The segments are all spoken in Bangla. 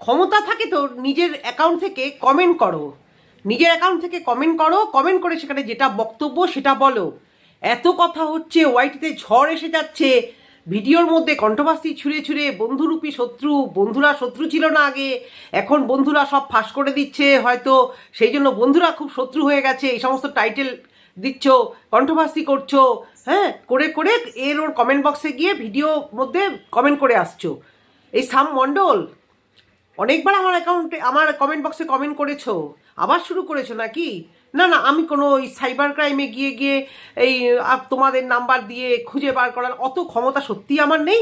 ক্ষমতা থাকে তো নিজের অ্যাকাউন্ট থেকে কমেন্ট করো। নিজের অ্যাকাউন্ট থেকে কমেন্ট করো কমেন্ট করে সেখানে যেটা বক্তব্য সেটা বলো। এত কথা হচ্ছে ওয়াইটিতে ঝড় এসে যাচ্ছে। ভিডিওর মধ্যে কণ্ঠবাস্তি ছুঁড়ে ছুঁড়ে বন্ধুরূপী শত্রু, বন্ধুরা শত্রু ছিল না আগে। এখন বন্ধুরা সব ফাঁস করে দিচ্ছে, হয়তো সেই জন্য বন্ধুরা খুব শত্রু হয়ে গেছে। এই সমস্ত টাইটেল দিচ্ছ কণ্ঠবাস্তি করছ হ্যাঁ? করে করে এর ওর কমেন্ট বক্সে গিয়ে ভিডিও মধ্যে কমেন্ট করে আসছো। এই সাম মণ্ডল অনেকবার আমার অ্যাকাউন্টে আমার কমেন্ট বক্সে কমেন্ট করেছ। আবার শুরু করেছ নাকি? না না, আমি কোনো ওই সাইবার ক্রাইমে গিয়ে গিয়ে এই তোমাদের নাম্বার দিয়ে খুঁজে বার করার অত ক্ষমতা সত্যি আমার নেই।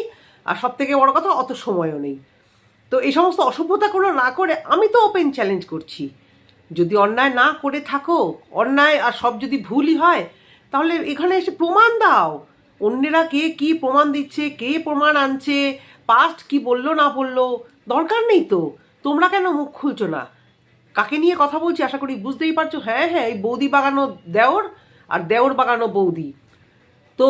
আর সব থেকে বড় কথা, অত সময়ও নেই। তো এই সমস্ত অসভ্যতা কোনো না করে আমি তো ওপেন চ্যালেঞ্জ করছি। যদি অন্যায় না করে থাকো, অন্যায় আর সব যদি ভুলই হয়, তাহলে এখানে এসে প্রমাণ দাও। অন্যেরা কে কি প্রমাণ দিচ্ছে, কে প্রমাণ আনছে পাস্ট কি বলল না বলল। দরকার নেই তো। তোমরা কেন মুখ খুলছো না? কাকে নিয়ে কথা বলছি আশা করি বুঝতেই পারছ? হ্যাঁ হ্যাঁ এই বৌদি বাগানো দেওর আর দেওর বাগানো বৌদি। তো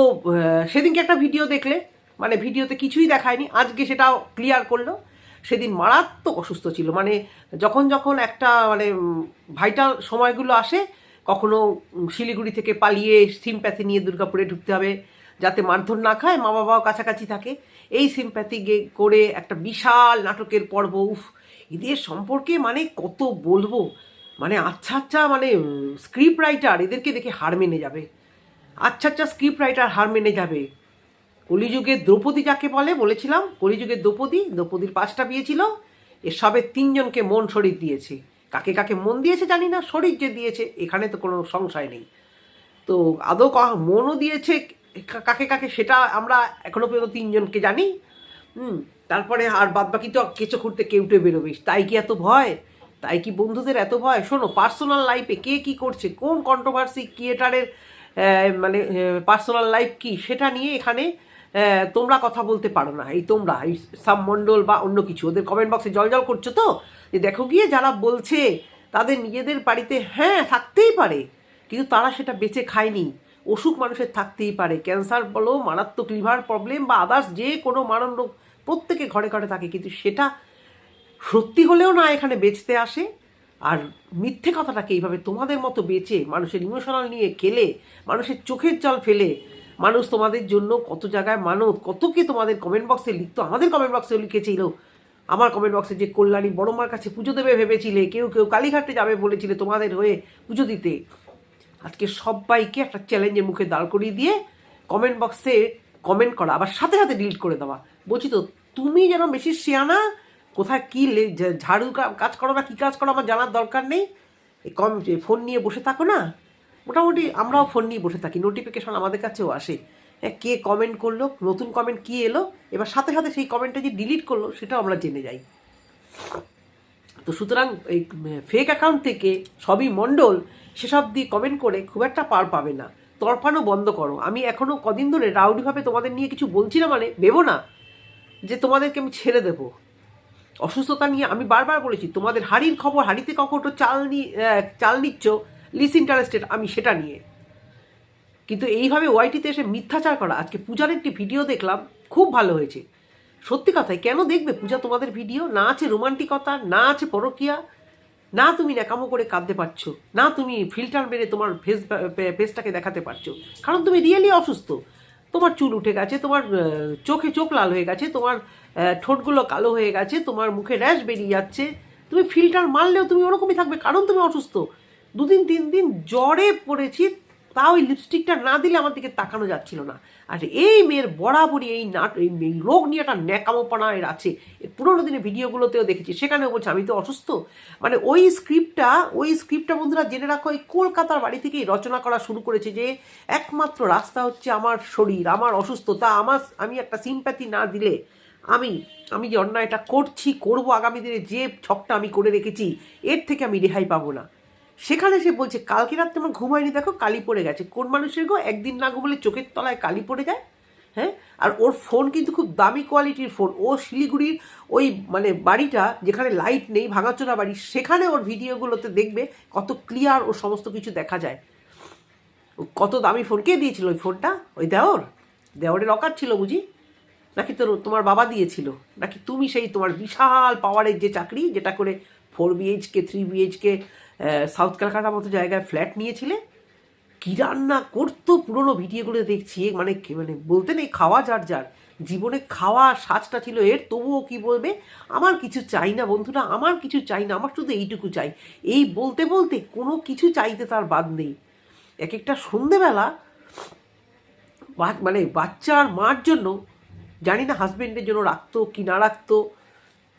সেদিনকে একটা ভিডিও দেখলে মানে ভিডিওতে কিছুই দেখায়নি, আজকে সেটাও ক্লিয়ার করল। সেদিন মারাত্মক অসুস্থ ছিল মানে যখন যখন একটা মানে ভাইটাল সময়গুলো আসে, কখনো শিলিগুড়ি থেকে পালিয়ে সিমপ্যাথি নিয়ে দুর্গাপুরে ঢুকতে হবে, যাতে মারধর না খায় মা বাবাও কাছাকাছি থাকে। এই সিমপ্যাথি করে একটা বিশাল নাটকের পর্ব, উফ, এদের সম্পর্কে মানে কত বলব? মানে আচ্ছা আচ্ছা মানে স্ক্রিপ্ট রাইটার এদেরকে দেখে হার মেনে যাবে। আচ্ছা আচ্ছা স্ক্রিপ্ট রাইটার হার মেনে যাবে। কলিযুগের দ্রৌপদী যাকে বলে, বলেছিলাম কলিযুগের দ্রৌপদী, দ্রৌপদীর পাঁচটা বিয়ে ছিল এসবের তিনজনকে মন শরীর দিয়েছে। কাকে কাকে মন দিয়েছে জানি না, শরীর যে দিয়েছে, এখানে তো কোনো সংশয় নেই। তো আদৌ মনও দিয়েছে কাকে কাকে সেটা আমরা এখনও পর্যন্ত তিনজনকে জানি। হুম, তারপরে আর বাদ বাকি তো কেঁচো খুঁড়তে কেউটে বেরোবে তাই কি এত ভয়? তাই কি বন্ধুদের এত ভয়? শোনো পার্সোনাল লাইফে কে কি করছে? কোন কন্ট্রোভার্সি ক্রিয়েটারের মানে পার্সোনাল লাইফ কি? সেটা নিয়ে এখানে তোমরা কথা বলতে পারো না। এই তোমরা, এই সাম মণ্ডল বা অন্য কিছু। ওদের কমেন্ট বক্সে জল জল করছ তো? যে দেখো গিয়ে যারা বলছে, তাদের নিজেদের বাড়িতে হ্যাঁ থাকতেই পারে, কিন্তু তারা সেটা বেঁচে খায়নি। অসুখ মানুষের থাকতেই পারে। ক্যান্সার বলো, মারাত্মক লিভার প্রবলেম বা আদার্স যে কোনো মারণ রোগ প্রত্যেকে ঘরে ঘরে থাকে, কিন্তু সেটা সত্যি হলেও না এখানে বেচতে আসে। আর মিথ্যে কথাটাকে এইভাবে তোমাদের মতো বেচে, মানুষের ইমোশনাল নিয়ে খেলে, মানুষের চোখের জল ফেলে, মানুষ তোমাদের জন্য কত জায়গায় মানত, কত কি তোমাদের কমেন্ট বক্সে লিখতো, আমাদের কমেন্ট বক্সেও লিখেছিল। আমার কমেন্ট বক্সে যে কল্যাণী বড় মার কাছে পুজো দেবে ভেবেছিলে, কেউ কেউ কালীঘাটে যাবে বলেছিলে তোমাদের হয়ে পুজো দিতে। আজকে সবাইকে একটা চ্যালেঞ্জের মুখে দাঁড় করিয়ে দিয়ে কমেন্ট বক্সে কমেন্ট করা, আবার সাথে সাথে ডিলিট করে দেওয়া। বলছি তো, তুমি যেন বেশি শেয়ানা, কোথায় কী ঝাড়ু কাজ করো না কী কাজ করো আমার জানার দরকার নেই। কম ফোন নিয়ে বসে থাকো না। মোটামুটি আমরাও ফোন নিয়ে বসে থাকি নোটিফিকেশন আমাদের কাছেও আসে। হ্যাঁ কে কমেন্ট করল, নতুন কমেন্ট কী এলো, এবার সাথে সাথে সেই কমেন্টটা যে ডিলিট করল, সেটাও আমরা জেনে যাই। তো সুতরাং এই ফেক অ্যাকাউন্ট থেকে সবই মণ্ডল সেসব দিয়ে কমেন্ট করে খুব একটা পার পাবে না। তরফানো বন্ধ করো। আমি এখনও কদিন ধরে রাউডিভাবে তোমাদের নিয়ে কিছু বলছি না মানে ভেবো না যে তোমাদেরকে আমি ছেড়ে দেবো। অসুস্থতা নিয়ে আমি বারবার বলেছি, তোমাদের হাড়ির খবর, হাড়িতে কখনো চাল নি চাল নিচ্ছ লিস ইন্টারেস্টেড আমি সেটা নিয়ে। কিন্তু এইভাবে ওয়াইটিতে এসে মিথ্যাচার করা, আজকে পূজার একটি ভিডিও দেখলাম, খুব ভালো হয়েছে। সত্যি কথাই, কেন দেখবে পূজা তোমাদের ভিডিও? না আছে রোমান্টিকতা, না আছে পরকিয়া না তুমি ন্যাকামো করে কাঁদতে পারছ, না তুমি ফিল্টার মেরে তোমার ফেস ফেসটাকে দেখাতে পারছ, কারণ তুমি রিয়েলি অসুস্থ। তোমার চুল উঠে গেছে, তোমার চোখে চোখ লাল হয়ে গেছে, তোমার ঠোঁটগুলো কালো হয়ে গেছে, তোমার মুখে র্যাশ বেরিয়ে যাচ্ছে। তুমি ফিল্টার মারলেও তুমি ওরকমই থাকবে, কারণ তুমি অসুস্থ। দুদিন, তিন দিন জ্বরে পড়েছি তাও ওই লিপস্টিকটা না দিলে আমার দিকে তাকানো যাচ্ছিল না। আর এই মেয়ের বরাবরই এই নাট এই রোগ নিয়ে একটা ন্যাকামোপনা এর আছে। পুরোনো দিনের ভিডিওগুলোতেও দেখেছি। সেখানেও বলছে, আমি তো অসুস্থ। মানে ওই স্ক্রিপ্টটা ওই স্ক্রিপ্টটা বন্ধুরা জেনে রাখো, এই কলকাতার বাড়ি থেকেই রচনা করা শুরু করেছে যে, একমাত্র রাস্তা হচ্ছে আমার শরীর, আমার অসুস্থতা, আমার, আমি একটা সিম্প্যাথি না দিলে আমি আমি যে অন্যায়টা করছি, করব আগামী দিনে যে ছকটা আমি করে রেখেছি, এর থেকে আমি রেহাই পাবো না। সেখানে সে বলছে, কালকে রাত্রে আমার ঘুম হয়নি, দেখো কালি পড়ে গেছে। কোন মানুষের গো একদিন না ঘুমলে চোখের তলায় কালি পড়ে যায় হ্যাঁ? আর ওর ফোন কিন্তু খুব দামি কোয়ালিটির ফোন ও শিলিগুড়ির ওই মানে বাড়িটা যেখানে লাইট নেই, ভাঙাচোরা বাড়ি, সেখানে ওর ভিডিওগুলোতে দেখবে কত ক্লিয়ার ও সমস্ত কিছু দেখা যায়। ও কত দামি ফোন কে দিয়েছিল ওই ফোনটা ওই দেওর? দেওরের অকার ছিল বুঝি? নাকি তোর, তোমার বাবা দিয়েছিল? নাকি তুমি সেই তোমার বিশাল পাওয়ারের যে চাকরি, যেটা করে four BHK three BHK south ক্যালকাটার মতো জায়গায় ফ্ল্যাট নিয়েছিলে? কি রান্না করতো পুরোনো ভিডিওগুলো দেখছি মানে মানে বলতে নেই, খাওয়া যার যার। জীবনে খাওয়া সাজটা ছিল এর, তবুও কি বলবে? আমার কিছু চাই না বন্ধুরা, আমার কিছু চাই না, আমার শুধু এইটুকু চাই। এই বলতে বলতে কোনো কিছু চাইতে তার বাদ নেই। এক একটা সন্ধেবেলা মানে বাচ্চার মার জন্য, জানি না হাজবেন্ডের জন্য রাখতো কি না রাখতো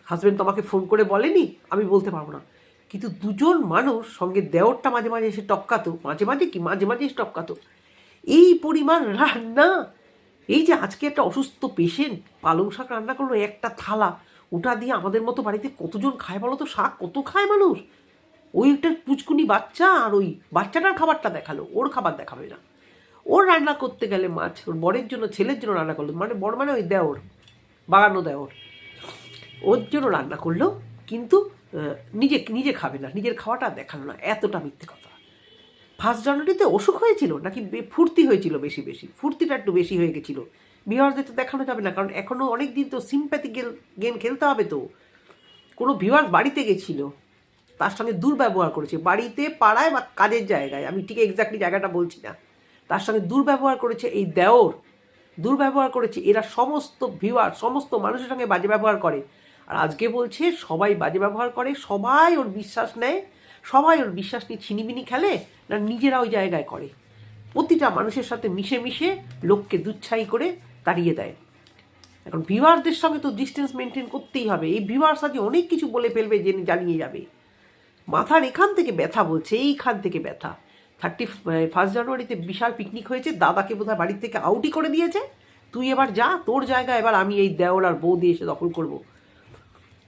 হাজবেন্ড তো আমাকে ফোন করে বলেনি, আমি বলতে পারব না। কিন্তু দুজন মানুষ সঙ্গে দেওরটা মাঝে মাঝে এসে টপকাতো, মাঝে মাঝে কি, মাঝে মাঝে এসে টপকাতো। এই পরিমাণ রান্না, এই যে আজকে একটা অসুস্থ পেশেন্ট পালং শাক রান্না করল, একটা থালা, ওটা দিয়ে আমাদের মতো বাড়িতে কতজন খায় বলো তো? শাক কত খায় মানুষ? ওই একটা পুচকুনি বাচ্চা আর ওই বাচ্চাটার খাবারটা দেখাল, ওর খাবার দেখাবে না। ওর রান্না করতে গেলে মাছ ওর বরের জন্য, ছেলের জন্য রান্না করল মানে বড় মানে ওই দেওর, বাগানো দেওর। ওর জন্য রান্না করল, কিন্তু নিজে নিজে খাবে না, নিজের খাওয়াটা দেখাল না, এতটা মিথ্যে কথা। ফার্স্ট জানুয়ারিতে অসুখ হয়েছিল, নাকি ফুর্তি হয়েছিল বেশি বেশি? ফুর্তিটা একটু বেশি হয়ে গেছিল। ভিউয়ার্সদের তো দেখানো যাবে না, কারণ এখনও অনেক দিন তো সিম্প্যাথি গেম খেলতে হবে তো। কোনো ভিউয়ার্স বাড়িতে গেছিল, তার সঙ্গে দুর্ব্যবহার করেছে। বাড়িতে, পাড়ায় বা কাজের জায়গায়, আমি ঠিক এক্স্যাক্টলি জায়গাটা বলছি না। তার সঙ্গে দুর্ব্যবহার করেছে এই দেওর। দুর্ব্যবহার করেছে, এরা সমস্ত ভিউয়ার সমস্ত মানুষের সঙ্গে বাজে ব্যবহার করে। আর আজকে বলছে, সবাই বাজে ব্যবহার করে, সবাই ওর বিশ্বাস নেয়, সবাই ওর বিশ্বাস নিয়ে ছিনিবিনি খেলে না নিজেরা ওই জায়গায় করে। প্রতিটা মানুষের সাথে মিশে মিশে লোককে দুচ্ছাই করে তাড়িয়ে দেয়। এখন ভিউয়ারদের সঙ্গে তো ডিস্টেন্স মেনটেন করতেই হবে। এই ভিউয়ার্স আজকে অনেক কিছু বলে ফেলবে, জেনে জানিয়ে যাবে। মাথার এখান থেকে ব্যথা বলছে, এইখান থেকে ব্যথা। থার্টি ফার্স্ট জানুয়ারিতে বিশাল পিকনিক হয়েছে, দাদাকে বোধহয় বাড়ির থেকে আউটই করে দিয়েছে। তুই এবার যা, তোর জায়গায় এবার আমি এই দেওয়াল আর বউ দিয়ে এসে দখল করব।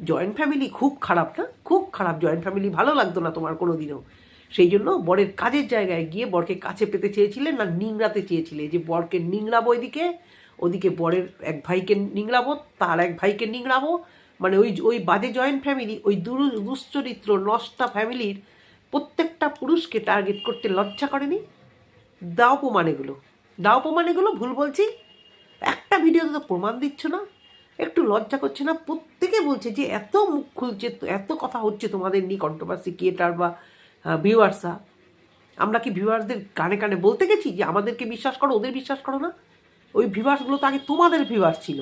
জয়েন্ট ফ্যামিলি খুব খারাপ না? খুব খারাপ জয়েন্ট ফ্যামিলি ভালো লাগতো না তোমার কোনো দিনও সেই জন্য বরের কাজের জায়গায় গিয়ে বরকে কাছে পেতে চেয়েছিলে না, নিংড়াতে চেয়েছিলে যে বরকে নিংড়াবো এদিকে, ওদিকে বরের এক ভাইকে নিংড়াবো, তার এক ভাইকে নিংড়াবো। মানে ওই ওই বাজে জয়েন্ট ফ্যামিলি ওই দুরু, দুশ্চরিত্র, নষ্টা ফ্যামিলির প্রত্যেকটা পুরুষকে টার্গেট করতে লজ্জা করেনি? দাও প্রমাণ এগুলো। দাও প্রমাণ এগুলো, ভুল বলছি? একটা ভিডিওতে তো প্রমাণ দিচ্ছ না? একটু লজ্জা করছে না? প্রত্যেকে বলছে যে, এত মুখ খুলছে, এত কথা হচ্ছে তোমাদের নিয়ে কন্ট্রোভার্সি ক্রিয়েটার বা ভিউয়ার্সরা আমরা কি ভিউয়ার্সদের কানে কানে বলতে গেছি যে, আমাদেরকে বিশ্বাস করো? ওদের বিশ্বাস করো না? ওই ভিউয়ার্সগুলো তো আগে তোমাদের ভিউয়ার্স ছিল।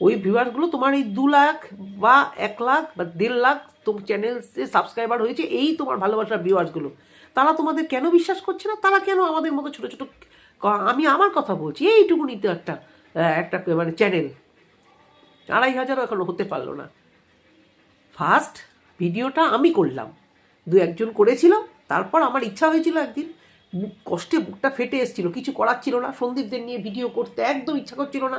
ওই ভিউয়ার্সগুলো তোমার এই দু লাখ বা এক লাখ বা দেড় লাখ তোমার চ্যানেলসে সাবস্ক্রাইবার হয়েছে, এই তোমার ভালোবাসার ভিউয়ার্সগুলো তারা তোমাদের কেন বিশ্বাস করছে না? তারা কেন আমাদের মতো ছোটো ছোটো আমি আমার কথা বলছি এইটুকুনি তো একটা একটা মানে চ্যানেল আড়াই হাজারও এখনও হতে পারল না। ফার্স্ট ভিডিওটা আমি করলাম। দু একজন করেছিল, তারপর আমার ইচ্ছা হয়েছিল একদিন কষ্টে বুকটা ফেটে এসেছিল, কিছু করার ছিল না। সন্দীপদের নিয়ে ভিডিও করতে একদম ইচ্ছা করছিল না।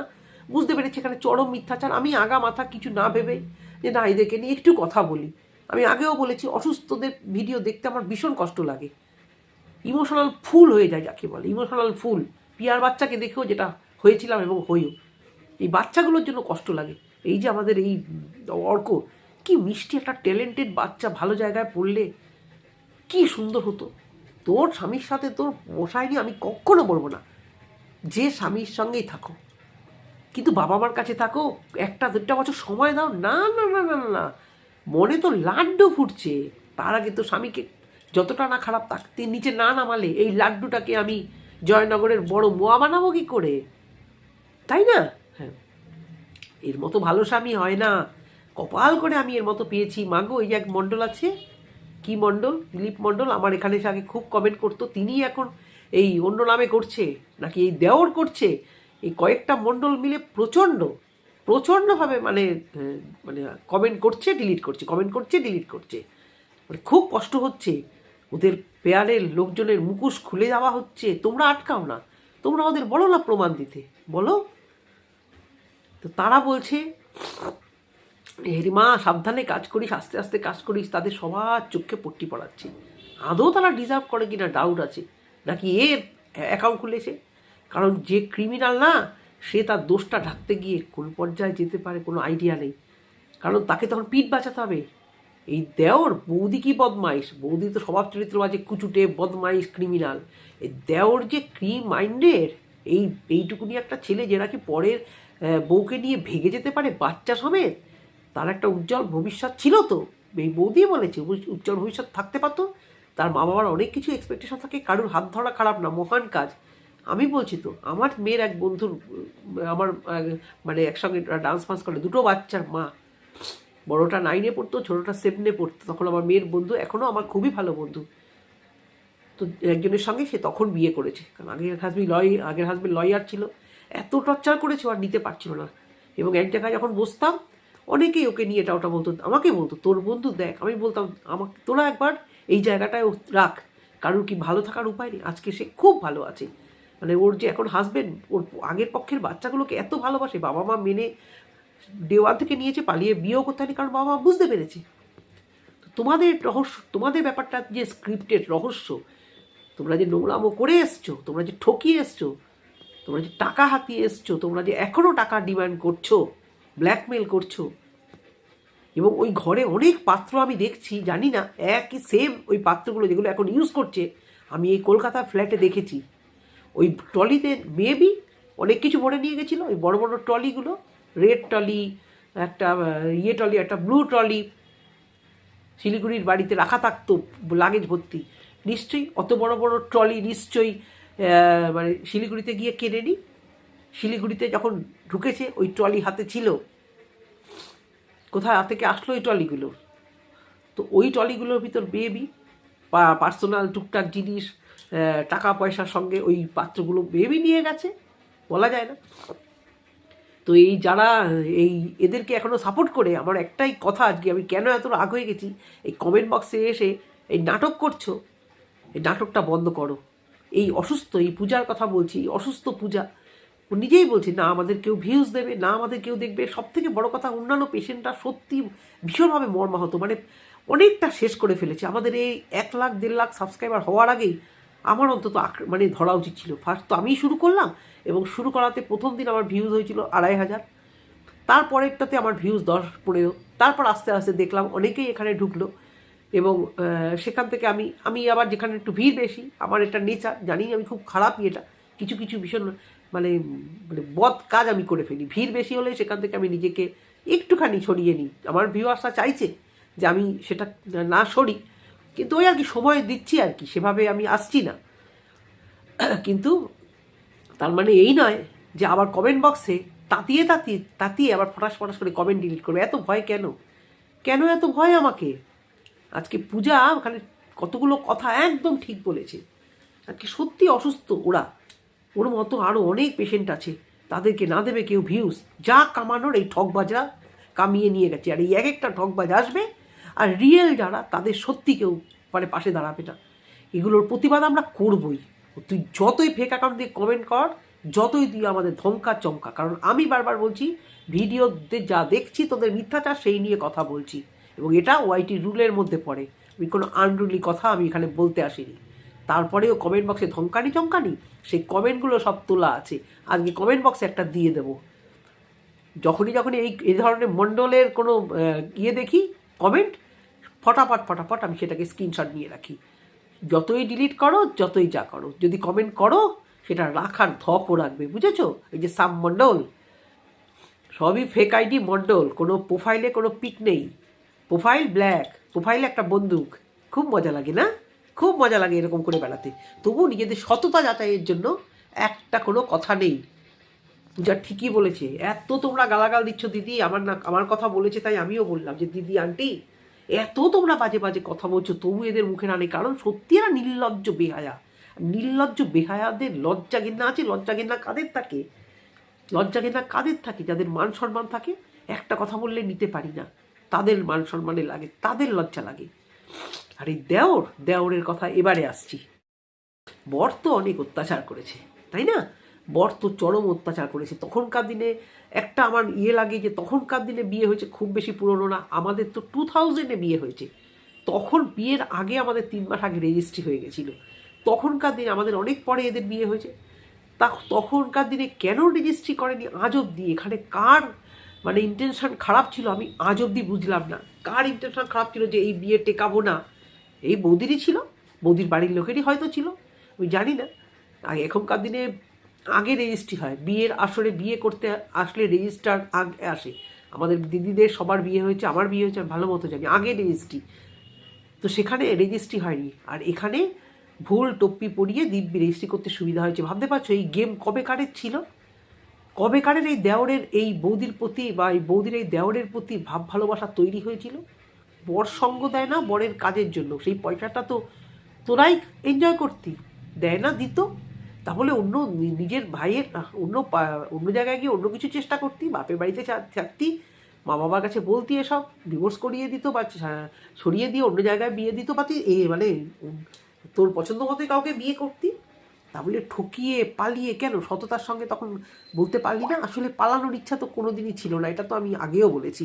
বুঝতে পেরেছি এখানে চরম মিথ্যাচার। আমি আগা মাথা কিছু না ভেবে যে না, এদেরকে নিয়ে একটু কথা বলি। আমি আগেও বলেছি, অসুস্থদের ভিডিও দেখতে আমার ভীষণ কষ্ট লাগে। ইমোশনাল ফুল হয়ে যায়, যাকে বলে। Emotional fool. পিয়ার বাচ্চাকে দেখেও যেটা হয়েছিলাম এবং হইও এই বাচ্চাগুলোর জন্য কষ্ট লাগে। এই যে আমাদের এই অর্ক কি মিষ্টি একটা ট্যালেন্টেড বাচ্চা ভালো জায়গায় পড়লে কি সুন্দর হতো। তোর স্বামীর সাথে তোর মশাইনি আমি কখনো বলব না। যে স্বামীর সঙ্গেই থাকো। কিন্তু বাবা মার কাছে থাকো একটা দুটা বছর সময় দাও। না না না না না, মনে তো লাড্ডু ফুটছে। তার আগে তো স্বামীকে যতটা না খারাপ থাকতে নিচে না নামালে এই লাড্ডুটাকে আমি জয়নগরের বড় মোয়া বানাবো কি করে? তাই না? হ্যাঁ। এর মতো ভালো স্বামী হয় না। কপাল করে আমি এর মতো পেয়েছি। মাগো, এই এক মণ্ডল আছে। কি মণ্ডল? দিলীপ মণ্ডল। আমার এখানে এসে আগে খুব কমেন্ট করতো। তিনি এখন এই অন্য নামে করছে, নাকি এই দেওর করছে। এই কয়েকটা মণ্ডল মিলে প্রচণ্ড, প্রচণ্ডভাবে মানে মানে কমেন্ট করছে ডিলিট করছে কমেন্ট করছে ডিলিট করছে। মানে খুব কষ্ট হচ্ছে। ওদের পেয়ারের লোকজনের মুখোশ খুলে যাওয়া হচ্ছে। তোমরা আটকাও না। তোমরা ওদের বলো না প্রমাণ দিতে। বলো। তো তারা বলছে, হেরিমা, সাবধানে কাজ করিস, আস্তে আস্তে কাজ করিস, তাদের সবার চোখে পট্টি পড়াচ্ছে। আদৌ তারা ডিজার্ভ করে কি না ডাউট আছে। নাকি এর অ্যাকাউন্ট খুলেছে কারণ যে ক্রিমিনাল না, সে তার দোষটা ঢাকতে গিয়ে কোন পর্যায়ে যেতে পারে কোনো আইডিয়া নেই। কারণ তাকে তখন পিঠ বাঁচাতে হবে। এই দেওর বৌদি কি বদমাইশ? বৌদি তো স্বভাব চরিত্র আছে, কুচুটে, বদমাইশ ক্রিমিনাল এই দেওর যে ক্রিম মাইন্ডের এই এইটুকুনি একটা ছেলে যে নাকি পরের বউকে নিয়ে ভেগে যেতে পারে বাচ্চা সমেত? তার একটা উজ্জ্বল ভবিষ্যৎ ছিল তো। এই বৌদি বলেছে উজ- উজ্জ্বল ভবিষ্যৎ থাকতে পারতো। তার মা বাবার অনেক কিছু এক্সপেকটেশন থাকে, কারোর হাত ধরা খারাপ না, মহান কাজ। আমি বলছি তো, আমার মেয়ের এক বন্ধুর, আমার মানে একসঙ্গে ডান্স ফান্স করে, দুটো বাচ্চার মা। বড়টা নাইনে পড়তো, ছোটোটা সেভেনে পড়তো। তখন আমার মেয়ের বন্ধু এখনও আমার খুবই ভালো বন্ধু। তো একজনের সঙ্গে সে তখন বিয়ে করেছে। কারণ আগের হাজবেন্ড লয়, আগের হাজবেন্ড লয়ার ছিল। এত টর্চার করেছে আর নিতে পারছিল না। এবং এক জায়গায় যখন বসতাম, অনেকেই ওকে নিয়ে এটা ওটা বলতো, আমাকে বলতো, তোর বন্ধু দেখ। আমি বলতাম, আমাকে, তোরা একবার এই জায়গাটায় ও রাখ। কারোর কি ভালো থাকার উপায় নেই? আজকে সে খুব ভালো আছে। মানে ওর যে এখন হাজবেন্ড ওর আগের পক্ষের বাচ্চাগুলোকে এত ভালোবাসে বাবা মা মেনে দেওয়াল থেকে নিয়েছে, পালিয়ে বিয়েও করতে হয়নি কারণ বাবা মা বুঝতে পেরেছে। তোমাদের রহস্য, তোমাদের ব্যাপারটা যে স্ক্রিপ্টেড রহস্য, তোমরা যে নোংরামো করে এসছো, তোমরা যে ঠকিয়ে এসছো তোমরা যে টাকা হাতিয়ে এসছো, তোমরা যে এখনও টাকা ডিমান্ড করছ ব্ল্যাকমেল করছ। এবং ওই ঘরে অনেক পাত্র আমি দেখছি, জানি না, একই সেম ওই পাত্রগুলো যেগুলো এখন ইউজ করছে, আমি এই কলকাতা ফ্ল্যাটে দেখেছি। ওই ট্রলিতে মেবি অনেক কিছু ভরে নিয়ে গেছিল, ওই বড় বড় ট্রলিগুলো রেড ট্রলি, একটা ইয়ে ট্রলি, একটা ব্লু ট্রলি, শিলিগুড়ির বাড়িতে রাখা থাকতো, লাগেজ ভর্তি। নিশ্চয়ই অত বড় বড় ট্রলি, নিশ্চয়ই মানে শিলিগুড়িতে গিয়ে কেনে নি শিলিগুড়িতে যখন ঢুকেছে, ওই ট্রলি হাতে ছিল। কোথায় থেকে আসলো ওই ট্রলিগুলো? তো ওই ট্রলিগুলোর ভিতর বেবি বা পার্সোনাল টুকটাক জিনিস টাকা পয়সার সঙ্গে ওই পাত্রগুলো বেবি নিয়ে গেছে। বলা যায় না। তো এই যারা, এই এদেরকে এখনও সাপোর্ট করে, আমার একটাই কথা আজকে, আমি কেন এত রাগ হয়ে গেছি? এই কমেন্ট বক্সে এসে এই নাটক করছ, এই নাটকটা বন্ধ করো। এই অসুস্থ, এই পূজার কথা বলছি, এই অসুস্থ পূজা। ও নিজেই বলছে, না, আমাদের কেউ ভিউজ দেবে, না, আমাদের কেউ দেখবে। সব থেকে বড় কথা, অন্যান্য পেশেন্টরা সত্যি ভীষণভাবে মর্মাহত। মানে অনেকটা শেষ করে ফেলেছে। আমাদের এই এক লাখ, দেড় লাখ সাবস্ক্রাইবার হওয়ার আগেই আমার অন্তত মানে ধরা উচিত ছিল। ফার্স্ট তো আমিই শুরু করলাম এবং শুরু করাতে প্রথম দিন আমার ভিউজ হয়েছিল আড়াই হাজার। তারপরেরটাতে আমার ভিউজ দশ, পনেরো। তারপর আস্তে আস্তে দেখলাম অনেকেই এখানে ঢুকলো। এবং সেখান থেকে আমি আমি আবার যেখানে একটু ভিড় বেশি, আমার এটা নেচার জানি আমি খুব খারাপ এটা, কিছু কিছু ভীষণ মানে মানে বদ কাজ আমি করে ফেলি। ভিড় বেশি হলে সেখান থেকে আমি নিজেকে একটুখানি সরিয়ে নিই। আমার ভিউয়ার্সরা চাইছে যে আমি সেটা না সরি, কিন্তু ওই আর কি সময় দিচ্ছি আর কি, সেভাবে আমি আসছি না। কিন্তু তার মানে এই নয় যে আবার কমেন্ট বক্সে তাতিয়ে তাতিয়ে তাতিয়ে আবার ফটাস ফটাস করে কমেন্ট ডিলিট করবে। এত ভয় কেন? কেন এত ভয় আমাকে? আজকে পূজা, ওখানে কতগুলো কথা একদম ঠিক বলেছে। আজকে সত্যি অসুস্থ ওরা। ওর মতো আরও অনেক পেশেন্ট আছে। তাদেরকে না দেবে কেউ ভিউস যা কামানোর এই ঠকবাজরা কামিয়ে নিয়ে গেছে। আর এই এক একটা ঠকবাজ আসবে, আর রিয়েল যারা, তাদের সত্যি কেউ মানে পাশে দাঁড়াবে না। এগুলোর প্রতিবাদ আমরা করবই। তুই যতই ফেক অ্যাকাউন্ট দিয়ে কমেন্ট কর, যতই তুই আমাদের ধমকা চমকা। কারণ আমি বারবার বলছি ভিডিওতে যা দেখছি, তোদের মিথ্যাচার, সেই নিয়ে কথা বলছি। এবং এটা ওয়াইটি রুলের মধ্যে পড়ে। আমি কোনো আনরুলি কথা আমি এখানে বলতে আসিনি। তারপরেও কমেন্ট বক্সে ধমকানি চমকানি, সেই কমেন্টগুলো সব তোলা আছে। আজকে কমেন্ট বক্সে একটা দিয়ে দেবো। যখনই যখনই এই এই ধরনের মণ্ডলের কোনো ইয়ে দেখি কমেন্ট ফটাফট ফটাফট আমি সেটাকে স্ক্রিনশট নিয়ে রাখি। যতই ডিলিট করো, যতই যা করো। যদি কমেন্ট করো, সেটা রাখার ধপও রাখবে, বুঝেছ? এই যে সাব মণ্ডল, সবই ফেক আইডি মণ্ডল, কোনো প্রোফাইলে কোনো পিক নেই। প্রোফাইল ব্ল্যাক, প্রোফাইলে একটা বন্দুক। খুব মজা লাগে, না? খুব মজা লাগে এরকম করে বেড়াতে। তবুও নিজেদের সততা যাচাইয়ের জন্য একটা কোনো কথা নেই। পূজা ঠিকই বলেছে। এত তোমরা গালাগাল দিচ্ছ, দিদি, আমার না, আমার কথা বলেছে তাই আমিও বললাম যে, দিদি, আন্টি, এত তোমরা বাজে বাজে কথা বলছো, তবু এদের মুখে না নেই। কারণ সত্যি এরা নির্লজ্জ বেহায়া। নির্লজ্জ বেহায়াদের লজ্জা ঘেন্না আছে, লজ্জা ঘেন্না কাদের থাকে? লজ্জা ঘেন্না কাদের থাকে? যাদের মান সম্মান থাকে? একটা কথা বললে নিতে পারি না। তাদের মান সম্মানে লাগে, তাদের লজ্জা লাগে। আর এই দেওর, দেওরের কথা এবারে আসছি। বর তো অনেক অত্যাচার করেছে, তাই না? বর তো চরম অত্যাচার করেছে। তখনকার দিনে একটা আমার ইয়ে লাগে যে, তখনকার দিনে বিয়ে হয়েছে খুব বেশি পুরনো না, আমাদের তো টু থাউজেন্ডে বিয়ে হয়েছে। তখন বিয়ের আগে আমাদের তিন মাস আগে রেজিস্ট্রি হয়ে গেছিল। তখনকার দিনে আমাদের অনেক পরে এদের বিয়ে হয়েছে। তা তখনকার দিনে কেন রেজিস্ট্রি করেনি? আজ অব্দি এখানে কার মানে ইন্টেনশন খারাপ ছিল, আমি আজ অব্দি বুঝলাম না। কার ইন্টেনশন খারাপ ছিল যে এই বিয়ে টেকাবো না? এই বৌদিরই ছিল, বৌদির বাড়ির লোকেরই হয়তো ছিল, আমি জানি না। এখনকার দিনে আগে রেজিস্ট্রি হয়, বিয়ের আসরে বিয়ে করতে আসলে রেজিস্টার আগে আসে। আমাদের দিদিদের সবার বিয়ে হয়েছে, আমার বিয়ে হয়েছে ভালো মতো জানি, আগে রেজিস্ট্রি তো সেখানে রেজিস্ট্রি হয়নি। আর এখানে ভুল টপ্পি পরিয়ে দিব্যি রেজিস্ট্রি করতে সুবিধা হয়েছে। ভাবতে পারছ, এই গেম কবে কারের ছিল? কবে কারের এই দেওরের এই বৌদির প্রতি বা এই বৌদির এই দেওরের প্রতি ভাব ভালোবাসা তৈরি হয়েছিল? বর সঙ্গ দেয় না, বরের কাজের জন্য। সেই পয়সাটা তো তোরাই এনজয় করতি। দেয় না, দিত। তাহলে অন্য নিজের ভাইয়ের, অন্য অন্য জায়গায় গিয়ে অন্য কিছু চেষ্টা করতি? বাপের বাড়িতে থাকতি? মা বাবার কাছে বলতি এসব? ডিভোর্স করিয়ে দিত বা সরিয়ে দিয়ে অন্য জায়গায় বিয়ে দিত বা তুই এ মানে তোর পছন্দ মতোই কাউকে বিয়ে করতি? তাহলে ঠকিয়ে, পালিয়ে কেন? সততার সঙ্গে তখন বলতে পারলি না? আসলে পালানোর ইচ্ছা তো কোনোদিনই ছিল না, এটা তো আমি আগেও বলেছি।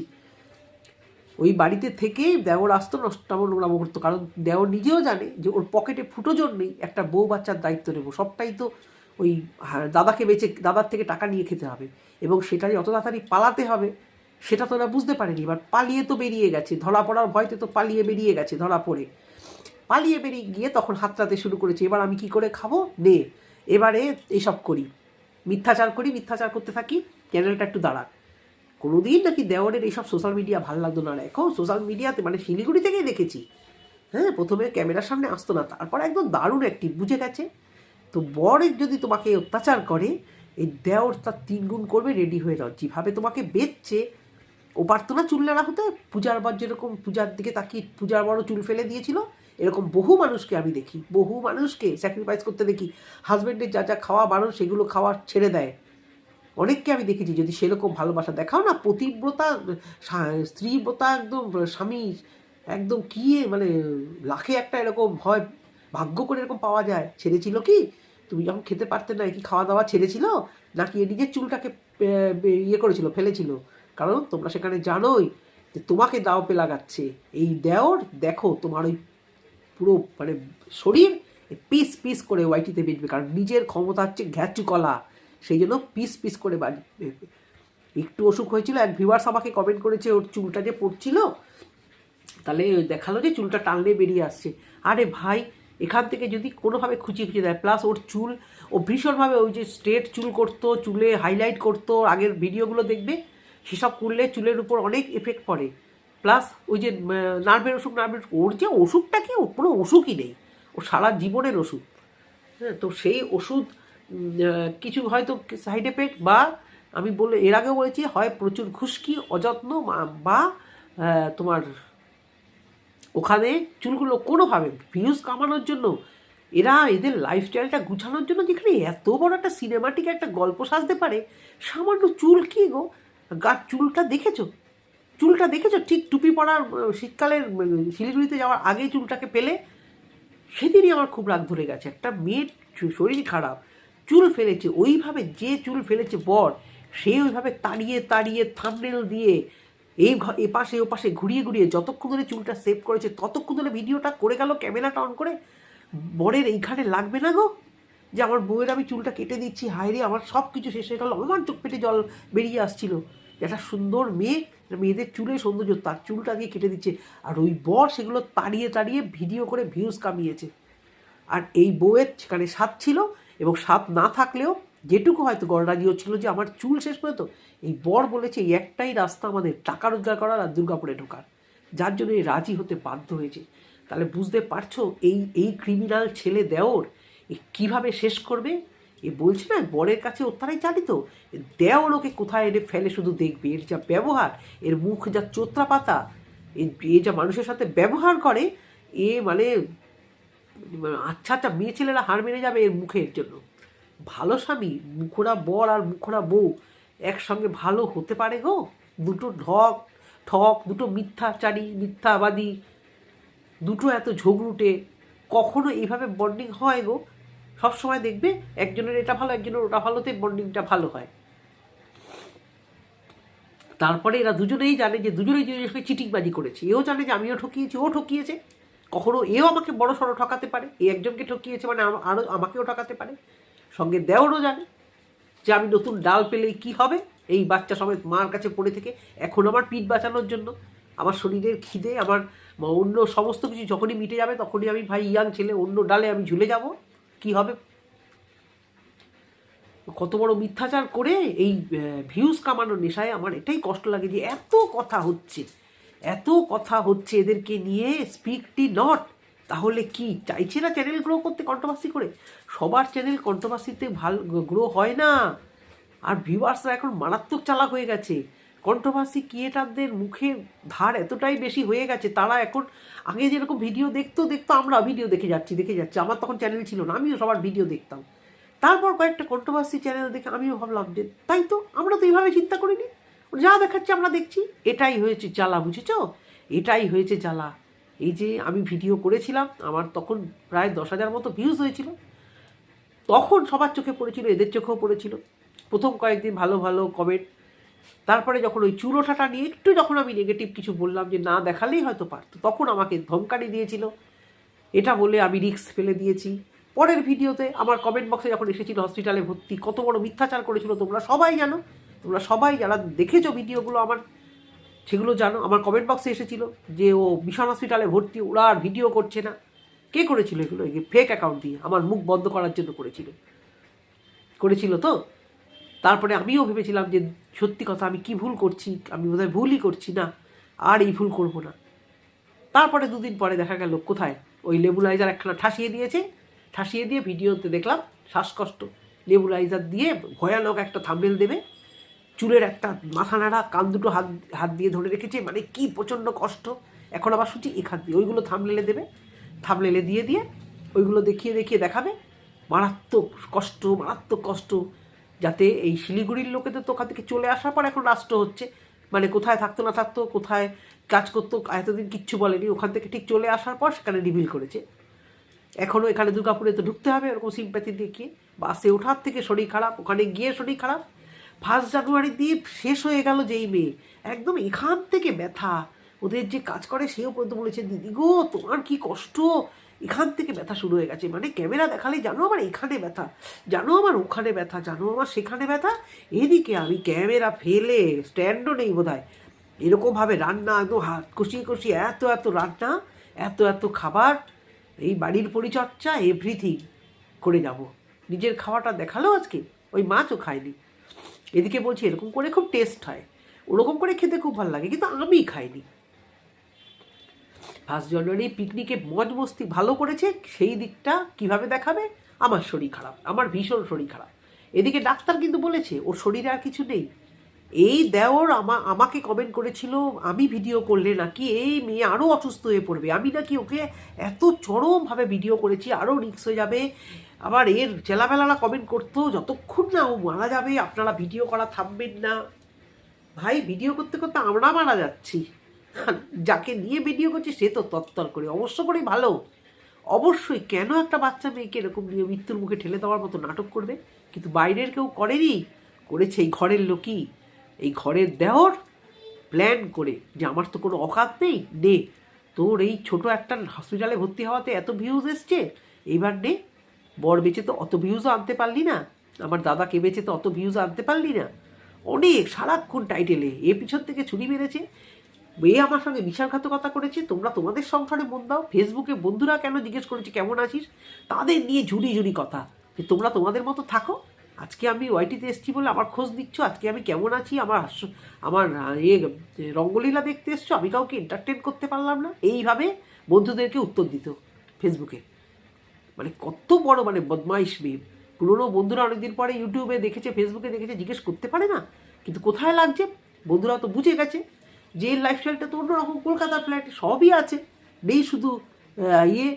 ওই বাড়িতে থেকেই দেওর আসতো নষ্টাম নোংরাম করতো কারণ দেওর নিজেও জানে যে ওর পকেটে ফুটো জোর নেই, একটা বউ বাচ্চার দায়িত্ব নেব। সবটাই তো ওই দাদাকে বেঁচে, দাদার থেকে টাকা নিয়ে খেতে হবে। এবং সেটা অত তাড়াতাড়ি পালাতে হবে, সেটা তো ওরা বুঝতে পারেনি। এবার পালিয়ে তো বেরিয়ে গেছে, ধরা পড়ার ভয়তে তো পালিয়ে বেরিয়ে গেছে ধরা পড়ে। পালিয়ে বেরিয়ে গিয়ে তখন হাতটাতে শুরু করেছে। এবার আমি কি করে খাব? নে। এবারে এইসব করি। মিথ্যাচার করি, মিথ্যাচার করতে থাকি। চ্যানেলটা একটু দাঁড়াক। কোনোদিন নাকি দেওয়ারের এইসব সোশ্যাল মিডিয়া ভালো লাগতো না এখন সোশ্যাল মিডিয়াতে মানে শিলিগুড়ি থেকেই দেখেছি। হ্যাঁ প্রথমে ক্যামেরার সামনে আসতো না, তারপর একদম দারুণ একটি বুঝে গেছে। তো বরের যদি তোমাকে অত্যাচার করে, এই দেওর তার তিনগুণ করবে রেডি হয়ে যাও। যেভাবে তোমাকে বেচছে, ও পারতো না চুল নাড়া হতে পূজার বার যেরকম পূজার দিকে তাকিয়ে, পূজার বড় চুল ফেলে দিয়েছিল এরকম বহু মানুষকে আমি দেখি, বহু মানুষকে স্যাক্রিফাইস করতে দেখি। হাজব্যান্ডের যা যা খাওয়া বারণ সেগুলো খাওয়া ছেড়ে দেয়। অনেককে আমি দেখেছি যদি সেরকম ভালোবাসা দেখাও না, পতিব্রতা স্ত্রীব্রতা একদম, স্বামী একদম কি মানে লাখে একটা এরকম হয়, ভাগ্য করে এরকম পাওয়া যায়। ছেড়েছিল কি? তুমি যখন খেতে পারতে না কি খাওয়া দাওয়া ছেড়েছিল? নাকি এ নিজের চুলটাকে ইয়ে করেছিল, ফেলেছিল? কারণ তোমরা সেখানে জানোই যে তোমাকে দাও পে লাগাচ্ছে। এই দেওর, দেখো তোমার ওই পুরো মানে শরীর পিস পিস করে ওয়াইটিতে বেচবে কারণ নিজের ক্ষমতা হচ্ছে ঘ্যাচু কলা। সেই জন্য পিস পিস করে একটু অসুখ হয়েছিল, এক ভিউয়ার্স আমাকে কমেন্ট করেছে, ওর চুলটা যে পড়ছিল, তাহলে দেখাল যে চুলটা টানলে বেরিয়ে আসছে। আরে ভাই, এখান থেকে যদি কোনোভাবে খুঁচিয়ে খুঁচিয়ে দেয় প্লাস ওর চুল, ও ভীষণভাবে ওই যে স্ট্রেট চুল করতো, চুলে হাইলাইট করতো, আগের ভিডিওগুলো দেখবে, সেসব করলে চুলের উপর অনেক এফেক্ট পড়ে। প্লাস ওই যে নার্ভের অসুখ, নার্ভের ওর যে ওষুধটা কি, ওর কোনো অসুখই নেই। ও সারা জীবনের ওষুধ হ্যাঁ তো সেই ওষুধ কিছু হয়তো সাইড এফেক্ট বা আমি বলে, এর আগেও বলেছি, হয় প্রচুর খুশকি, অযত্ন, বা তোমার ওখানে চুলগুলো কোনোভাবে ভিউজ কামানোর জন্য, এরা এদের লাইফস্টাইলটা গুছানোর জন্য যেখানে এত বড় একটা সিনেমাটিক একটা গল্প সাজতে পারে, সামান্য চুল কি গো? গার চুলটা দেখেছ? চুলটা দেখেছ? ঠিক টুপি পরার শীতকালের শিলিগুড়িতে যাওয়ার আগে চুলটাকে পেলে সেদিনই আমার খুব রাগ ধরে গেছে। একটা মেয়ের শরীর খারাপ, চুল ফেলেছে, ওইভাবে যে চুল ফেলেছে বর, সে ওইভাবে তাড়িয়ে তাড়িয়ে থামনেল দিয়ে এই এ পাশে ও পাশে ঘুরিয়ে ঘুরিয়ে যতক্ষণ ধরে চুলটা সেভ করেছে, ততক্ষণ ধরে ভিডিওটা করে গেল, ক্যামেরাটা অন করে, বরের এইখানে লাগবে না গো? যে আমার বউয়ের আমি চুলটা কেটে দিচ্ছি হায়রে আমার সব কিছু শেষ হয়ে গেল আমার চোখ পেটে জল বেরিয়ে আসছিল। একটা সুন্দর মেয়ে মেয়েদের চুলে সৌন্দর্য, তার চুলটা দিয়ে কেটে দিচ্ছে। আর ওই বর সেগুলো তাড়িয়ে তাড়িয়ে ভিডিও করে ভিউজ কামিয়েছে। আর এই বউয়ের সেখানে স্বাদ ছিল এবং স্বাদ না থাকলেও যেটুকু হয়তো গড়রাজিও ছিল যে আমার চুল শেষ পর্যন্ত, এই বর বলেছে এই একটাই রাস্তা আমাদের টাকা রোজগার করার আর দুর্গাপুরে ঢোকার। যার জন্য এই রাজি হতে বাধ্য হয়েছে। তাহলে বুঝতে পারছ, এই এই ক্রিমিনাল ছেলে দেওর কীভাবে শেষ করবে? এ বলছে না, বরের কাছে ওত্তারাই চালিত? দেওর ওকে কোথায় এনে ফেলে শুধু দেখবে? এর যা ব্যবহার, এর মুখ যা চোত্রা পাতা এ- যা মানুষের সাথে ব্যবহার করে, এ মানে আচ্ছা আচ্ছা মেয়ে ছেলেরা হার মেনে যাবে এর মুখের জন্য। ভালো স্বামী মুখোরা বর আর মুখোরা বউ, একসঙ্গে ভালো হতে পারে গো? দুটো ঢক, ঠক, দুটো মিথ্যাচারী, মিথ্যাবাদী, দুটো এত ঝগড়ুটে, কখনো এইভাবে বন্ডিং হয় গো? সবসময় দেখবে একজনের এটা ভালো, একজনের ওটা ভালোতে বন্ডিংটা ভালো হয়। তারপরে এরা দুজনেই জানে যে দুজনেই সঙ্গে চিটিংবাজি করেছে। এও জানে যে আমিও ঠকিয়েছি, ও ঠকিয়েছে। কখনো এও আমাকে বড় সড়ো ঠকাতে পারে এই একজনকে ঠকিয়েছে মানে আরও আমাকেও ঠকাতে পারে। সঙ্গে দেওরও জানে যে আমি নতুন ডাল পেলেই কি হবে। এই বাচ্চা সমেত মার কাছে পড়ে থেকে এখন আমার পিঠ বাঁচানোর জন্য। আমার শরীরের খিদে, আমার অন্য সমস্ত কিছু যখনই মিটে যাবে তখনই আমি ভাই ইয়াং ছেলে, অন্য ডালে আমি ঝুলে যাব। কি হবে? কত বড় মিথ্যাচার করে এই ভিউজ কামানোর নেশায় আমার এটাই কষ্ট লাগে যে এত কথা হচ্ছে, এত কথা হচ্ছে এদেরকে নিয়ে স্পিকটি নট তাহলে কি চাইছে না চ্যানেল গ্রো করতে কন্ট্রোভার্সি করে? সবার চ্যানেল কন্ট্রোভার্সিতে ভালো গ্রো হয় না। আর ভিউয়ার্সরা এখন মারাত্মক চালাক হয়ে গেছে। কন্ট্রোভার্সি ক্রিয়েটারদের মুখের ধার এতটাই বেশি হয়ে গেছে, তারা এখন আগে যেরকম ভিডিও দেখতো দেখতো, আমরা ভিডিও দেখে যাচ্ছি দেখে যাচ্ছি। আমার তখন চ্যানেল ছিল না, আমিও সবার ভিডিও দেখতাম। তারপর কয়েকটা কন্ট্রোভার্সি চ্যানেল দেখে আমিও ভাবলাম যে, তাই তো, আমরা তো এইভাবে চিন্তা করিনি। যা দেখাচ্ছে আমরা দেখছি। এটাই হয়েছে জ্বালা, বুঝেছ? এটাই হয়েছে জ্বালা। এই যে আমি ভিডিও করেছিলাম, আমার তখন প্রায় দশ হাজার মতো ভিউজ হয়েছিল। তখন সবার চোখে পড়েছিল, এদের চোখেও পড়েছিল। প্রথম কয়েকদিন ভালো ভালো কমেন্ট তারপরে যখন ওই চুলোঠাটা নিয়ে একটু যখন আমি নেগেটিভ কিছু বললাম যে না দেখালেই হয়তো পারতো, তখন আমাকে ধমকানি দিয়েছিল। এটা বলে আমি রিস্ক ফেলে দিয়েছি। পরের ভিডিওতে আমার কমেন্ট বক্সে যখন এসেছিল হসপিটালে ভর্তি, কত বড় মিথ্যাচার করেছিল তোমরা সবাই জানো। তোমরা সবাই যারা দেখেছ ভিডিওগুলো আমার, সেগুলো জানো। আমার কমেন্ট বক্সে এসেছিল যে ও মিশন হসপিটালে ভর্তি, ওরা আর ভিডিও করছে না। কে করেছিল এগুলো? ফেক অ্যাকাউন্ট দিয়ে। আমার মুখ বন্ধ করার জন্য করেছিল। করেছিল তো? তারপরে আমিও ভেবেছিলাম যে সত্যি কথা, আমি কি ভুল করছি, আমি বোধহয় ভুলই করছি না, আর এই ভুল করব না। তারপরে দুদিন পরে দেখা গেল কোথায়? ওই লেবুলাইজার একখানা ঠাসিয়ে দিয়েছে, ঠাসিয়ে দিয়ে ভিডিওতে দেখলাম শ্বাসকষ্ট। লেবুলাইজার দিয়ে ভয়ানক একটা থাম্বেল দেবে, চুলের একটা মাথা নাড়া, কান দুটো হাত হাত দিয়ে ধরে রেখেছে মানে কি প্রচণ্ড কষ্ট। এখন আবার শুনছি এখান দিয়ে। ওইগুলো থামলেলে দেবে থামলেলে দিয়ে দিয়ে ওইগুলো দেখিয়ে দেখিয়ে দেখাবে। মারাত্মক কষ্ট মারাত্মক কষ্ট। যাতে এই শিলিগুড়ির লোকেদের তো ওখান থেকে চলে আসার পর এখন রাষ্ট্র হচ্ছে। মানে কোথায় থাকতো না থাকতো, কোথায় কাজ করতো, এতদিন কিচ্ছু বলেনি। ওখান থেকে ঠিক চলে আসার পর সেখানে রিভিল করেছে। এখনও এখানে দুর্গাপুরে তো ঢুকতে হবে এরকম সিম্প্যাথি দেখিয়ে বাসে ওঠার থেকে শরীর খারাপ, ওখানে গিয়ে শরীর খারাপ। ফার্স্ট জানুয়ারি দিয়ে শেষ হয়ে গেল যেই মেয়ে। একদম এখান থেকে ব্যথা। ওদের যে কাজ করে সেও পর্যন্ত বলেছে, দিদি গো, তোমার কি কষ্ট? এখান থেকে ব্যথা শুরু হয়ে গেছে। মানে ক্যামেরা দেখালে, জানো আমার এখানে ব্যথা, জানো আমার ওখানে ব্যথা, জানো আমার সেখানে ব্যথা? এদিকে আমি ক্যামেরা ফেলে স্ট্যান্ডও নেই বোধ হয় এরকমভাবে রান্না, একদম হাত কষিয়ে কষিয়ে এত এত রান্না, এত এত খাবার, এই বাড়ির পরিচর্যা এভরিথিং করে যাব। নিজের খাওয়াটা দেখাল আজকে, ওই মাছও খায়নি এদিকে বলছি, এরকম করে খুব টেস্ট হয়। ওরকম করে খেতে খুব ভালো লাগে, কিন্তু আমি খাইনি। ফার্স্ট জানুয়ারি পিকনিকে মজ মস্তি ভালো করেছে, সেই দিকটা কীভাবে দেখাবে? আমার শরীর খারাপ, আমার ভীষণ শরীর খারাপ। এদিকে ডাক্তার কিন্তু বলেছে, ওর শরীরে আর কিছু নেই। এই দেওর আমা, আমাকে কমেন্ট করেছিল, আমি ভিডিও করলে নাকি এই মেয়ে আরও অসুস্থ হয়ে পড়বে। আমি নাকি ওকে এত চরমভাবে ভিডিও করেছি আরও রিক্স হয়ে যাবে। আবার এর চেলাবেলারা কমেন্ট করতো, যতক্ষণ না ও মারা যাবে, আপনারা ভিডিও করা থামবেন না। ভাই ভিডিও করতে করতে আমরা মারা যাচ্ছি। যাকে নিয়ে ভিডিও করছে, সে তো তত্তর করে। অবশ্য করে ভালো। অবশ্যই কেন একটা বাচ্চা মেয়েকে এরকম নিয়ে মৃত্যুর মুখে ঠেলে দেওয়ার মতো নাটক করবে? কিন্তু বাইরের কেউ করেনি। করেছে এই ঘরের লোকই। এই ঘরের দেওর প্ল্যান করে যে আমার তো কোনো অকাত নেই, নে। তোর এই ছোট একটা হসপিটালে ভর্তি হওয়াতে এত ভিউজ এসছে? এইবার নে। বর বেঁচে তো অত ভিউজও আনতে পারলি না। আমার দাদাকে বেঁচে তো অত ভিউজ আনতে পারলি না। অনেক, সারাক্ষণ টাইটেলে এ পিছন থেকে ছুরি মেরেছে। মেয়ে আমার সঙ্গে বিশ্বাসঘাতকতা করেছে, তোমরা তোমাদের সংসারে মন দাও ফেসবুকে বন্ধুরা কেন জিজ্ঞেস করেছে, কেমন আছিস? তাদের নিয়ে ঝুড়ি ঝুড়ি কথা, যে তোমরা তোমাদের মতো থাকো। আজকে আমি ওয়াইটিতে এসেছি বলে আমার খোঁজ দিচ্ছ আজকে আমি কেমন আছি? আমার আমার ইয়ে রঙ্গলীলা দেখতে এসছো, আমি কাউকে এন্টারটেন করতে পারলাম না। এইভাবে বন্ধুদেরকে উত্তর দিত ফেসবুকে মানে কত বড় মানে বদমাইশ মেয়ে। পুরনো বন্ধুরা অনেকদিন পরে ইউটিউবে দেখেছে ফেসবুকে দেখেছে, জিজ্ঞেস করতে পারে না। কিন্তু কোথায় লাগছে? বন্ধুরা তো বুঝে গেছে। যে লাইফস্টাইলটা তো অন্যরকম, কলকাতার ফ্ল্যাট সবই আছে। নেই শুধু ইয়ে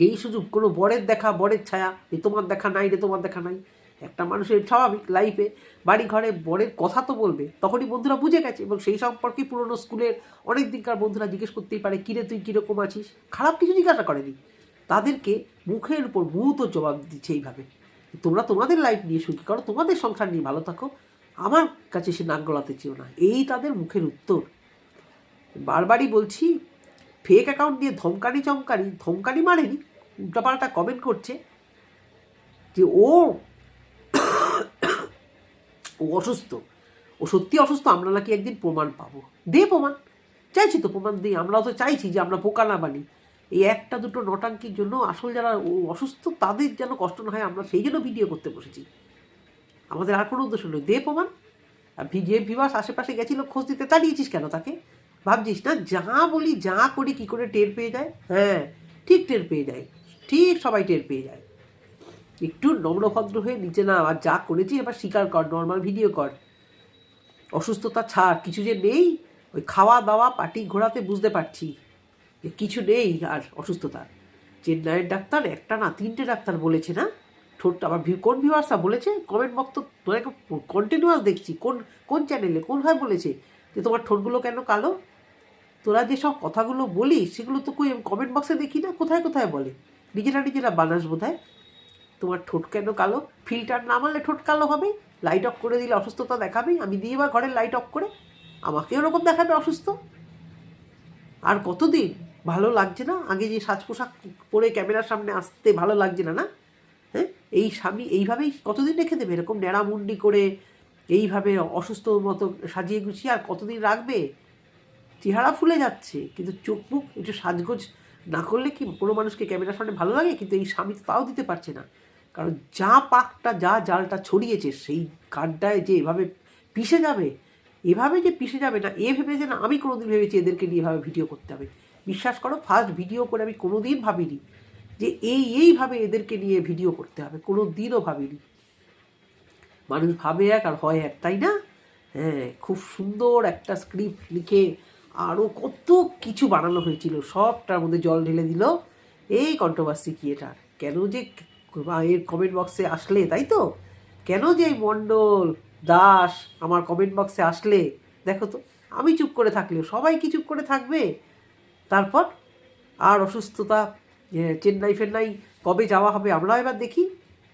নেই শুধু কোনো বরের দেখা, বরের ছায়া, এ তোমার দেখা নাই, রে তোমার দেখা নাই। একটা মানুষের স্বাভাবিক লাইফে বাড়ি ঘরে বরের কথা তো বলবে, তখনই বন্ধুরা বুঝে গেছে, এবং সেই সম্পর্কে পুরনো স্কুলের অনেক দিনকার বন্ধুরা জিজ্ঞেস করতেই পারে কিরে তুই কীরকম আছিস? খারাপ কিছু জিজ্ঞাসা করেনি। তাদেরকে মুখের উপর মুহূর্ত জবাব দিচ্ছে এইভাবে। তোমরা তোমাদের লাইফ নিয়ে সুখী করো, তোমাদের সংসার নিয়ে ভালো থাকো আমার কাছে সে নাক গলাতে চেও না। এই তাদের মুখের উত্তর। বারবারই বলছি ফেক অ্যাকাউন্ট দিয়ে ধমকানি চমকানি, ধমকানি মারেনি, উল্টাপাল্টা কমেন্ট করছে যে ও ও অসুস্থ। ও সত্যি অসুস্থ, আমরা নাকি একদিন প্রমাণ পাবো। দে প্রমাণ। চাইছি তো প্রমাণ দিই, আমরাও তো চাইছি যে আমরা পোকা না বানি। এই একটা দুটো নটাঙ্কির জন্য আসল যারা অসুস্থ, তাদের যেন কষ্ট না হয়, আমরা সেই জন্য ভিডিও করতে বসেছি। আমাদের আর কোনো উদ্দেশ্য নেই। দে প্রমাণ। আর ভি- যে ভিভাস আশেপাশে গেছিল, খোঁজ দিতে তাড়িয়েছিস কেন তাকে? ভাবছিস না, যা বলি, যা করি, কি করে টের পেয়ে যায়? হ্যাঁ ঠিক টের পেয়ে যায়। ঠিক সবাই টের পেয়ে যায়। একটু নম্রভদ্র হয়ে নিচে না আর যা করেছি এবার স্বীকার কর নর্মাল ভিডিও কর। অসুস্থতা ছাড়, কিছু যে নেই, ওই খাওয়া দাওয়া পার্টি ঘোরাতে বুঝতে পারছি। যে কিছু নেই আর অসুস্থতা। চেন্নাইয়ের ডাক্তার, একটা না তিনটে ডাক্তার বলেছে না? ঠোঁটটা আবার ভিউ কোন ভিউয়ার্সটা বলেছে? কমেন্ট বক্ত তোরা কন্টিনিউয়াস দেখছি। কোন কোন চ্যানেলে কোন ভাই বলেছে? যে তোমার ঠোঁটগুলো কেন কালো? তোরা যেসব কথাগুলো বলি সেগুলো তো কই কমেন্ট বক্সে দেখি না? কোথায় কোথায় বলে? নিজেরা নিজেরা বানাস বোধহয় তোমার ঠোঁট কেন কালো? ফিল্টার না মারলে ঠোঁট কালো হবে? লাইট অফ করে দিলে অসুস্থতা দেখাবে? আমি দিয়ে বা ঘরের লাইট অফ করে আমাকে ওরকম দেখাবে অসুস্থ? আর কতদিন? ভালো লাগছে না? আগে যে সাজ পোশাক পরে ক্যামেরার সামনে আসতে ভালো লাগছে না না? হ্যাঁ? এই স্বামী এইভাবেই কতদিন রেখে দেবে? এরকম ন্যাড়ামুন্ডি করে এইভাবে অসুস্থ মতো সাজিয়ে গুছিয়ে আর কতদিন রাখবে? চেহারা ফুলে যাচ্ছে, কিন্তু চোখ মুখ একটু সাজগোজ না করলে কি কোনো মানুষকে ক্যামেরার সামনে ভালো লাগে? কিন্তু এই স্বামী তাও দিতে পারছে না। কারণ যা পাকটা, যা জালটা ছড়িয়েছে, সেই কাঠটায় যে এভাবে পিষে যাবে, এভাবে যে পিষে যাবে না, এ ভেবে যে না, আমি কোনোদিন ভেবেছি এদেরকে নিয়ে এভাবে ভিডিও করতে হবে। বিশ্বাস করো ফার্স্ট ভিডিও করে আমি কোনোদিন ভাবিনি। যে এই এইভাবে এদেরকে নিয়ে ভিডিও করতে হবে কোনো দিনও ভাবিনি। মানুষ ভাবে এক আর হয় এক, তাই না? হ্যাঁ খুব সুন্দর একটা স্ক্রিপ্ট লিখে আরও কত কিছু বানানো হয়েছিল, সবটার মধ্যে জল ঢেলে দিল এই কন্ট্রোভার্সি ক্রিয়েটার কেন যে এর কমেন্ট বক্সে আসলে, তাই তো? কেন যে এই মণ্ডল, দাস আমার কমেন্ট বক্সে আসলে? দেখো তো, আমি চুপ করে থাকলেও সবাই কি চুপ করে থাকবে? তারপর আর অসুস্থতা চেন্নাই ফেন্নাই কবে যাওয়া হবে আমরাও এবার দেখি।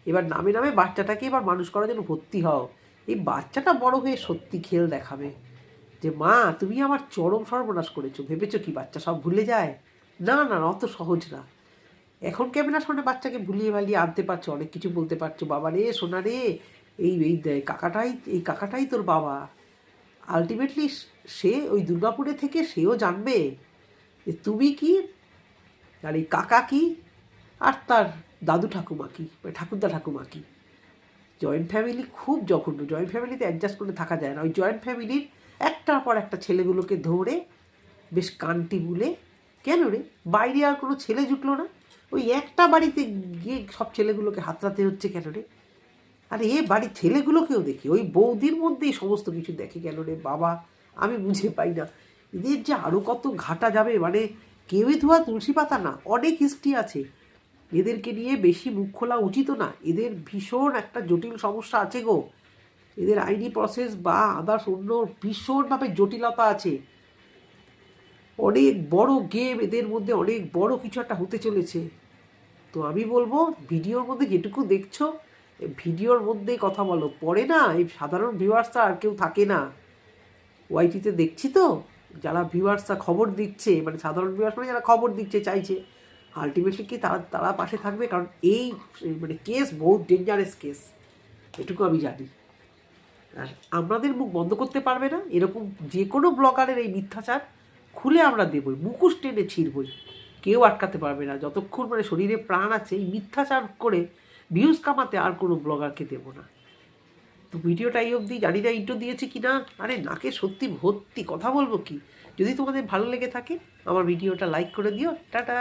এবার নামে নামে বাচ্চাটাকে এবার মানুষ করার জন্য ভর্তি হও। এই বাচ্চাটা বড় হয়ে সত্যি খেল দেখাবে। যে মা, তুমি আমার চরম সর্বনাশ করেছ। ভেবেছো কি বাচ্চা সব ভুলে যায়? না না অত সহজ না। এখন ক্যামেরার সামনে বাচ্চাকে ভুলিয়ে ভালিয়ে আনতে পারছ? অনেক কিছু বলতে পারছ। বাবা রে, সোনা রে, এই এই কাকাটাই এই কাকাটাই তোর বাবা। আলটিমেটলি সে ওই দুর্গাপুরে থেকে সেও জানবে যে তুমি কি আর এই কাকা কি? আর তার দাদু ঠাকুমা কি? মানে ঠাকুরদা ঠাকুমা কি? জয়েন্ট ফ্যামিলি খুব জঘন্য। জয়েন্ট ফ্যামিলিতে অ্যাডজাস্ট করে থাকা যায় না। ওই জয়েন্ট ফ্যামিলির একটার পর একটা ছেলেগুলোকে ধরে বেশ কানটি বুলে, কেন রে? বাইরে আর কোনো ছেলে জুটলো না? ওই একটা বাড়িতে গিয়ে সব ছেলেগুলোকে হাতড়াতে হচ্ছে কেন রে? আরে এ বাড়ির ছেলেগুলোকেও দেখি। ওই বৌদির মধ্যেই সমস্ত কিছু দেখে কেন রে? বাবা, আমি বুঝে পাই না। এদের যে আরও কত ঘাটা যাবে? মানে কেউই ধোয়া তুলসী পাতা না, অনেক হিস্ট্রি আছে। এদেরকে নিয়ে বেশি মুখ খোলা উচিত না। এদের ভীষণ একটা জটিল সমস্যা আছে গো। এদের আইনি প্রসেস বা আদার্স অন্য ভীষণভাবে জটিলতা আছে। অনেক বড় গেম এদের মধ্যে অনেক বড় কিছু একটা হতে চলেছে। তো আমি বলব, ভিডিওর মধ্যে যেটুকু দেখছ, ভিডিওর মধ্যেই কথা বলো। পরে না, এই সাধারণ ভিউয়ার্সটা আর কেউ থাকে না। ওয়াইটিতে দেখছি তো? যারা ভিউয়ার্সরা খবর দিচ্ছে মানে সাধারণ ভিউয়ার্স মানে যারা খবর দিচ্ছে, চাইছে আলটিমেটলি কি তারা তারা পাশে থাকবে? কারণ এই মানে কেস বহুত ডেঞ্জারাস কেস এটুকু আমি জানি। আর আমাদের মুখ বন্ধ করতে পারবে না। এরকম যে কোনো ব্লগারের এই মিথ্যাচার খুলে আমরা দেবই, মুখোশ টেনে ছিঁড়বই। কেউ আটকাতে পারবে না। যতক্ষণ মানে শরীরে প্রাণ আছে, এই মিথ্যাচার করে ভিউজ কামাতে আর কোনো ব্লগারকে দেবো না। তো ভিডিওটা এই অবধি জানি না ইন্টো দিয়েছি কি না? আরে নাকে সত্যি ভর্তি, কথা বলব কি? যদি তোমাদের ভালো লেগে থাকে, আমার ভিডিওটা লাইক করে দিও। টাটা!